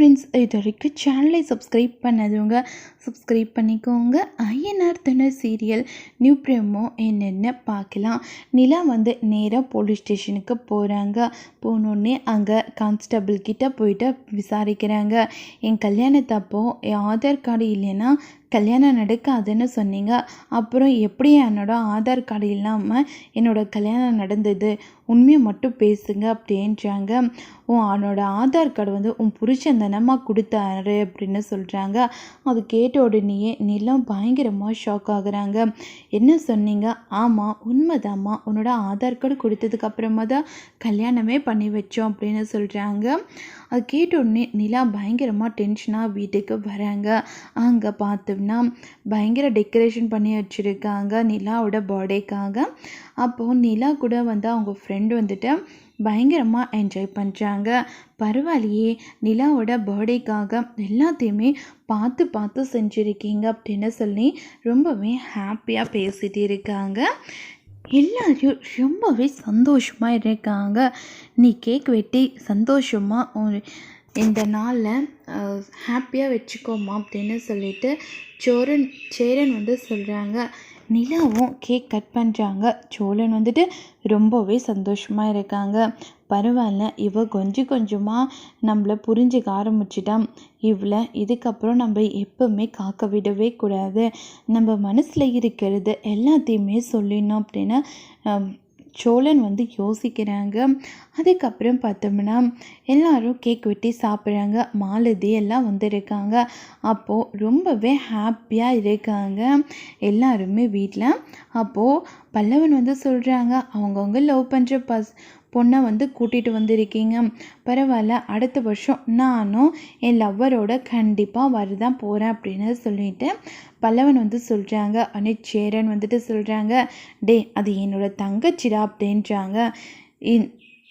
Friends இது வரைக்கும் சேனலை சப்ஸ்கிரைப் பண்ணாதவங்க சப்ஸ்கிரைப் பண்ணிக்கோங்க. ஐஎன்ஆர் தினர் சீரியல் நியூ ப்ரெமோ என்னென்ன பார்க்கலாம். நிலா வந்து நேராக போலீஸ் ஸ்டேஷனுக்கு போகிறாங்க போனோடனே அங்கே கான்ஸ்டபிள் கிட்டே போயிட்டு விசாரிக்கிறாங்க. என் கல்யாணத்தப்போ என் ஆதார் கார்டு இல்லைன்னா கல்யாணம் நடக்காதுன்னு சொன்னீங்க. அப்புறம் எப்படி என்னோட ஆதார் கார்டு இல்லாமல் என்னோட கல்யாணம் நடந்தது? உண்மையை மட்டும் பேசுங்க அப்படின்றாங்க. உன் அவனோட ஆதார் கார்டு வந்து உன் புருஷன் தானம்மா கொடுத்தாரு அப்படின்னு சொல்கிறாங்க அது கேட்ட உடனேயே நிலம் பயங்கரமாக ஷாக் ஆகுறாங்க. என்ன சொன்னீங்க? ஆமாம் உண்மைதாம்மா. உன்னோட ஆதார் கார்டு கொடுத்ததுக்கு அப்புறமா தான் கல்யாணமே பண்ணி வச்சோம் அப்படின்னு சொல்கிறாங்க அது கேட்ட உடனே நிலா பயங்கரமாக டென்ஷனாக வீட்டுக்கு வராங்க. அங்கே பார்த்து பார்த்தோம்னா பயங்கர டெக்கரேஷன் பண்ணி வச்சுருக்காங்க. நிலாவோட பர்த்டேக்காக அப்போது நிலா கூட வந்து அவங்க ஃப்ரெண்டு வந்துட்டு பயங்கரமாக என்ஜாய் பண்ணுறாங்க பரவாயில்லையே நிலாவோட பர்த்டேக்காக எல்லாத்தையுமே பார்த்து பார்த்து செஞ்சுருக்கீங்க அப்படின்னு சொல்லி ரொம்பவே ஹாப்பியாக பேசிகிட்டு இருக்காங்க. எல்லாரையும் ரொம்பவே சந்தோஷமாக இருக்காங்க. நீ கேக் வெட்டி சந்தோஷமாக இந்த நாளில் ஹாப்பியாக வச்சுக்கோமா அப்படின்னு சொல்லிட்டு சோரன் சேரன் வந்து சொல்கிறாங்க நிலாவும் கேக் கட் பண்ணுறாங்க சோழன் வந்துட்டு ரொம்பவே சந்தோஷமாக இருக்காங்க. பரவாயில்ல இவ கொஞ்சம் கொஞ்சமாக நம்மளை புரிஞ்சுக்க ஆரம்பிச்சிட்டான் இவளை இதுக்கப்புறம் நம்ம எப்பவுமே காக்க விடவே கூடாது. நம்ம மனசில் இருக்கிறது எல்லாத்தையுமே சொல்லிடணும் அப்படின்னா சோழன் வந்து யோசிக்கிறாங்க. அதுக்கப்புறம் பார்த்தோம்னா எல்லாரும் கேக் வெட்டி சாப்பிட்றாங்க. மாலதி எல்லாம் வந்திருக்காங்க. அப்போது ரொம்பவே ஹாப்பியாக இருக்காங்க. எல்லாருமே வீட்டில் அப்போது பல்லவன் வந்து சொல்கிறாங்க அவங்கவுங்க லவ் பண்ணுற பஸ் பொண்ணை வந்து கூட்டிகிட்டு வந்திருக்கீங்க. பரவாயில்ல அடுத்த வருஷம் நானும் என் லவ்வரோட கண்டிப்பாக வரதான் போகிறேன் அப்படின்னு சொல்லிட்டு பல்லவன் வந்து சொல்கிறாங்க அனே சேரன் வந்துட்டு சொல்கிறாங்க டே அது என்னோட தங்கச்சிடா அப்படின்றாங்க.